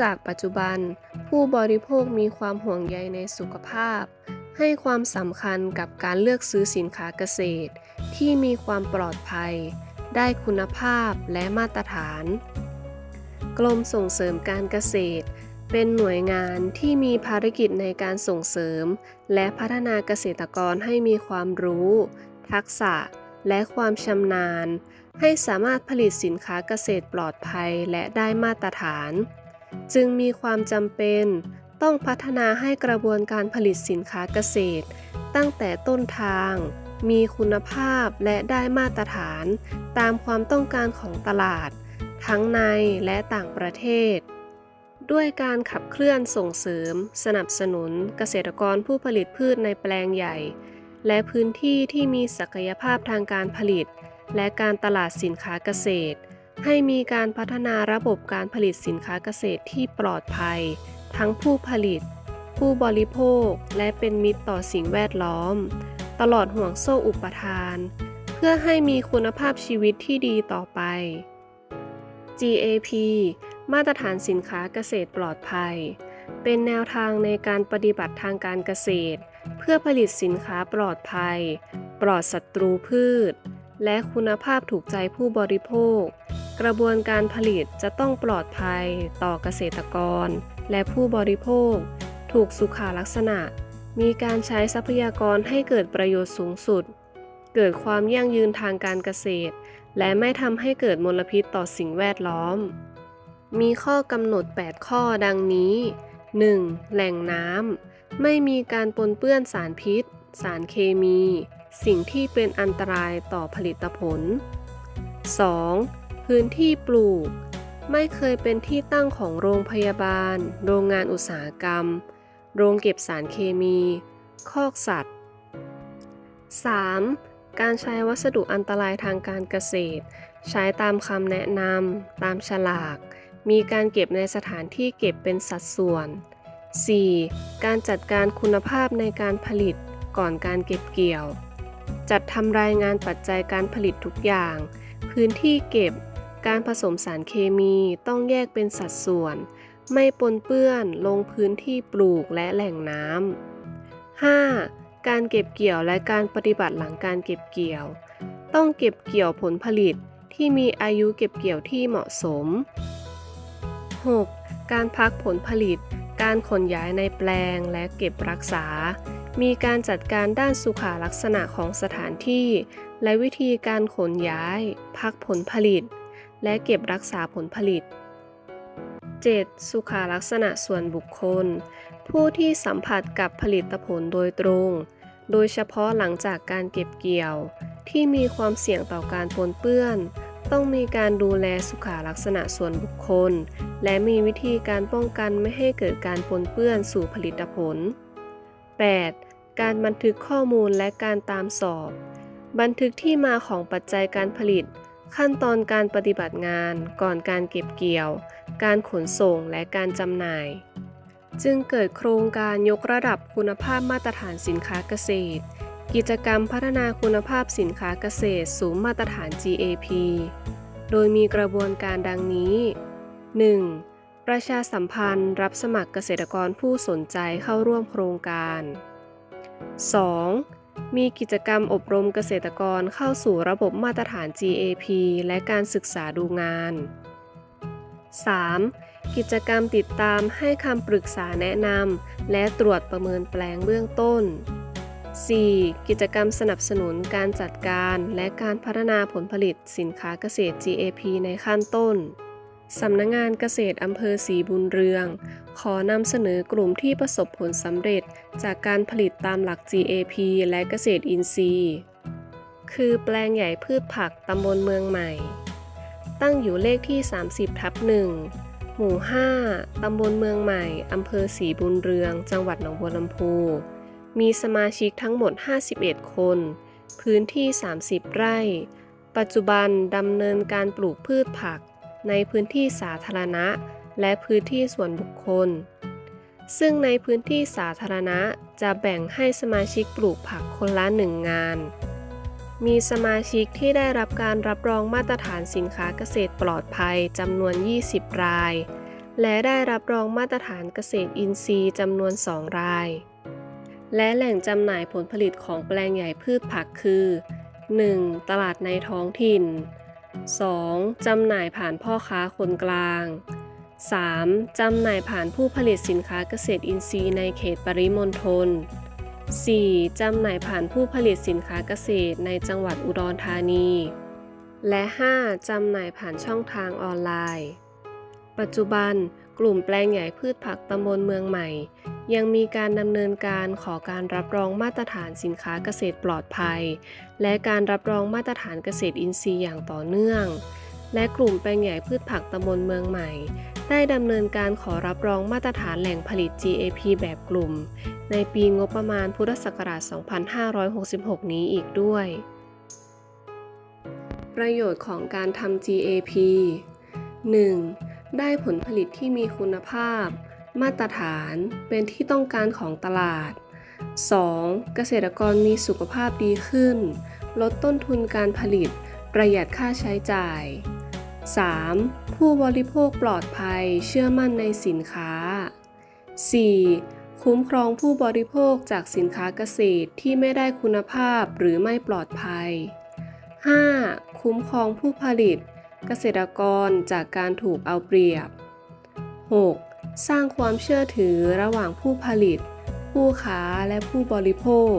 จากปัจจุบัน ผู้บริโภคมีความห่วงใยในสุขภาพ ให้ความสำคัญกับการเลือกซื้อสินค้าเกษตร ที่มีความปลอดภัย ได้คุณภาพและมาตรฐาน กรมส่งเสริมการเกษตร เป็นหน่วยงานที่มีภารกิจในการส่งเสริม และพัฒนาเกษตรกรให้มีความรู้ ทักษะและความชำนาญ ให้สามารถผลิตสินค้าเกษตรปลอดภัยและได้มาตรฐาน จึงมีความจำเป็นต้องพัฒนาให้กระบวนการผลิตสินค้าเกษตร ตั้งแต่ต้นทาง มีคุณภาพและได้มาตรฐาน ตามความต้องการของตลาด ทั้งในและต่างประเทศ ด้วยการขับเคลื่อนส่งเสริม สนับสนุนเกษตรกรผู้ผลิตพืชในแปลงใหญ่ และพื้นที่ที่มีศักยภาพทางการผลิต และการตลาดสินค้าเกษตร ให้มีการพัฒนาระบบการผลิตสินค้าเกษตรที่ปลอดภัย ทั้งผู้ผลิต ผู้บริโภค และเป็นมิตรต่อสิ่งแวดล้อม ตลอดห่วงโซ่อุปทาน เพื่อให้มีคุณภาพชีวิตที่ดีต่อไป GAP มาตรฐานสินค้าเกษตรปลอดภัย เป็นแนวทางในการปฏิบัติทางการเกษตร เพื่อผลิตสินค้าปลอดภัย ปลอดศัตรูพืช และคุณภาพถูกใจผู้บริโภค กระบวนการผลิตจะต้องปลอดภัยต่อเกษตรกร และผู้บริโภค ถูกสุขาลักษณะ มีการใช้ทรัพยากรให้เกิดประโยชน์สูงสุด เกิดความยั่งยืนทางการเกษตร และไม่ทำให้เกิดมลพิษต่อสิ่งแวดล้อม มีข้อกำหนด 8 ข้อดังนี้ 1. แหล่งน้ำไม่มีการปนเปื้อนสารพิษ สารเคมี สิ่งที่เป็นอันตรายต่อผลิตผล 2. พื้นที่ปลูก ไม่เคยเป็นที่ตั้งของโรงพยาบาล โรงงานอุตสาหกรรม โรงเก็บสารเคมี คอกสัตว์ 3. การใช้วัสดุอันตรายทางการเกษตร ใช้ตามคำแนะนำ ตามฉลาก มีการเก็บในสถานที่เก็บเป็นสัดส่วน 4. การจัดการคุณภาพในการผลิตก่อนการเก็บเกี่ยว จัดทำรายงานปัจจัยการผลิตทุกอย่าง พื้นที่เก็บ การผสมสารเคมีต้องแยกเป็นสัดส่วน ไม่ปนเปื้อนลงพื้นที่ปลูกและแหล่งน้ำ 5. การเก็บเกี่ยวและการปฏิบัติหลังการเก็บเกี่ยว ต้องเก็บเกี่ยวผลผลิตที่มีอายุเก็บเกี่ยวที่เหมาะสม 6. การพักผลผลิต การขนย้ายในแปลงและเก็บรักษา มีการจัดการด้านสุขาลักษณะของสถานที่ และวิธีการขนย้าย พักผลผลิต และเก็บรักษาผลผลิต 7. สุขาลักษณะส่วนบุคคล ผู้ที่สัมผัสกับผลิตผลโดยตรง โดยเฉพาะหลังจากการเก็บเกี่ยว ที่มีความเสี่ยงต่อการปนเปื้อน ต้องมีการดูแลสุขาลักษณะส่วนบุคคล และมีวิธีการป้องกันไม่ให้เกิดการปนเปื้อนสู่ผลิตผล 8. การบันทึกข้อมูลและการตามสอบ บันทึกที่มาของปัจจัยการผลิต ขั้นตอนการปฏิบัติงานก่อนการเก็บเกี่ยว การขนส่งและการจำหน่าย จึงเกิดโครงการยกระดับคุณภาพมาตรฐานสินค้าเกษตร กิจกรรมพัฒนาคุณภาพสินค้าเกษตรสู่มาตรฐาน GAP โดยมีกระบวนการดังนี้ 1. ประชาสัมพันธ์รับสมัครเกษตรกรผู้สนใจเข้าร่วมโครงการ 2. มีกิจกรรมอบรมเกษตรกรเข้าสู่ระบบมาตรฐาน GAP และการศึกษาดูงาน 3. กิจกรรมติดตามให้คำปรึกษาแนะนำและตรวจประเมินแปลงเบื้องต้น 4. กิจกรรมสนับสนุนการจัดการและการพัฒนาผลผลิตสินค้าเกษตร GAP ในขั้นต้น สำนักงงานเกษตรอำเภอศรีบุญเรือง ขอนำเสนอกลุ่มที่ประสบผลสำเร็จจากการผลิตตามหลัก GAP และเกษตรอินทรีย์ คือแปลงใหญ่พืชผักตำบลเมืองใหม่ ตั้งอยู่เลขที่ 30ทับ1หมู่ 5 ตำบลเมืองใหม่ อำเภอศรีบุญเรือง จังหวัดหนองบัวลำพู มีสมาชิกทั้งหมด 51 คน พื้นที่ 30 ไร่ ปัจจุบันดำเนินการปลูกพืชผัก ในพื้นที่สาธารณะ และพื้นที่ส่วนบุคคล ซึ่งในพื้นที่สาธารณะจะแบ่งให้สมาชิกปลูกผักคนละหนึ่งงาน มีสมาชิกที่ได้รับการรับรองมาตรฐานสินค้าเกษตรปลอดภัยจำนวน 20 ราย และได้รับรองมาตรฐานเกษตรอินทรีย์จำนวน 2 ราย และแหล่งจำหน่ายผลผลิตของแปลงใหญ่พืชผักคือ 1. ตลาดในท้องถิ่น 2. จำหน่ายผ่านพ่อค้าคนกลาง 3. จำหน่ายผ่านผู้ผลิตสินค้าเกษตรอินทรีย์ในเขตปริมณฑล 4. จำหน่ายผ่านผู้ผลิตสินค้าเกษตรในจังหวัดอุดรธานี และ 5. จำหน่ายผ่านช่องทางออนไลน์ ปัจจุบัน กลุ่มแปลงใหญ่พืชผักตำบลเมืองใหม่ ยังมีการดำเนินการขอการรับรองมาตรฐานสินค้าเกษตรปลอดภัย และการรับรองมาตรฐานเกษตรอินทรีย์อย่างต่อเนื่อง และกลุ่มแปลงใหญ่พืชผักตำบลเมืองใหม่ ได้ดำเนินการขอรับรองมาตรฐานแหล่งผลิต GAP แบบกลุ่ม ในปีงบประมาณพุทธศักราช 2566 นี้อีกด้วย ประโยชน์ของการทำ GAP 1. ได้ผลผลิตที่มีคุณภาพ มาตรฐานเป็นที่ต้องการของตลาด 2. เกษตรกรมีสุขภาพดีขึ้น ลดต้นทุนการผลิต ประหยัดค่าใช้จ่าย 3. ผู้บริโภคปลอดภัยเชื่อมั่นในสินค้า 4. คุ้มครองผู้บริโภคจากสินค้าเกษตรที่ไม่ได้คุณภาพหรือไม่ปลอดภัย 5. คุ้มครองผู้ผลิต เกษตรกรจากการถูกเอาเปรียบ 6. สร้างความเชื่อถือระหว่างผู้ผลิต ผู้ค้าและผู้บริโภค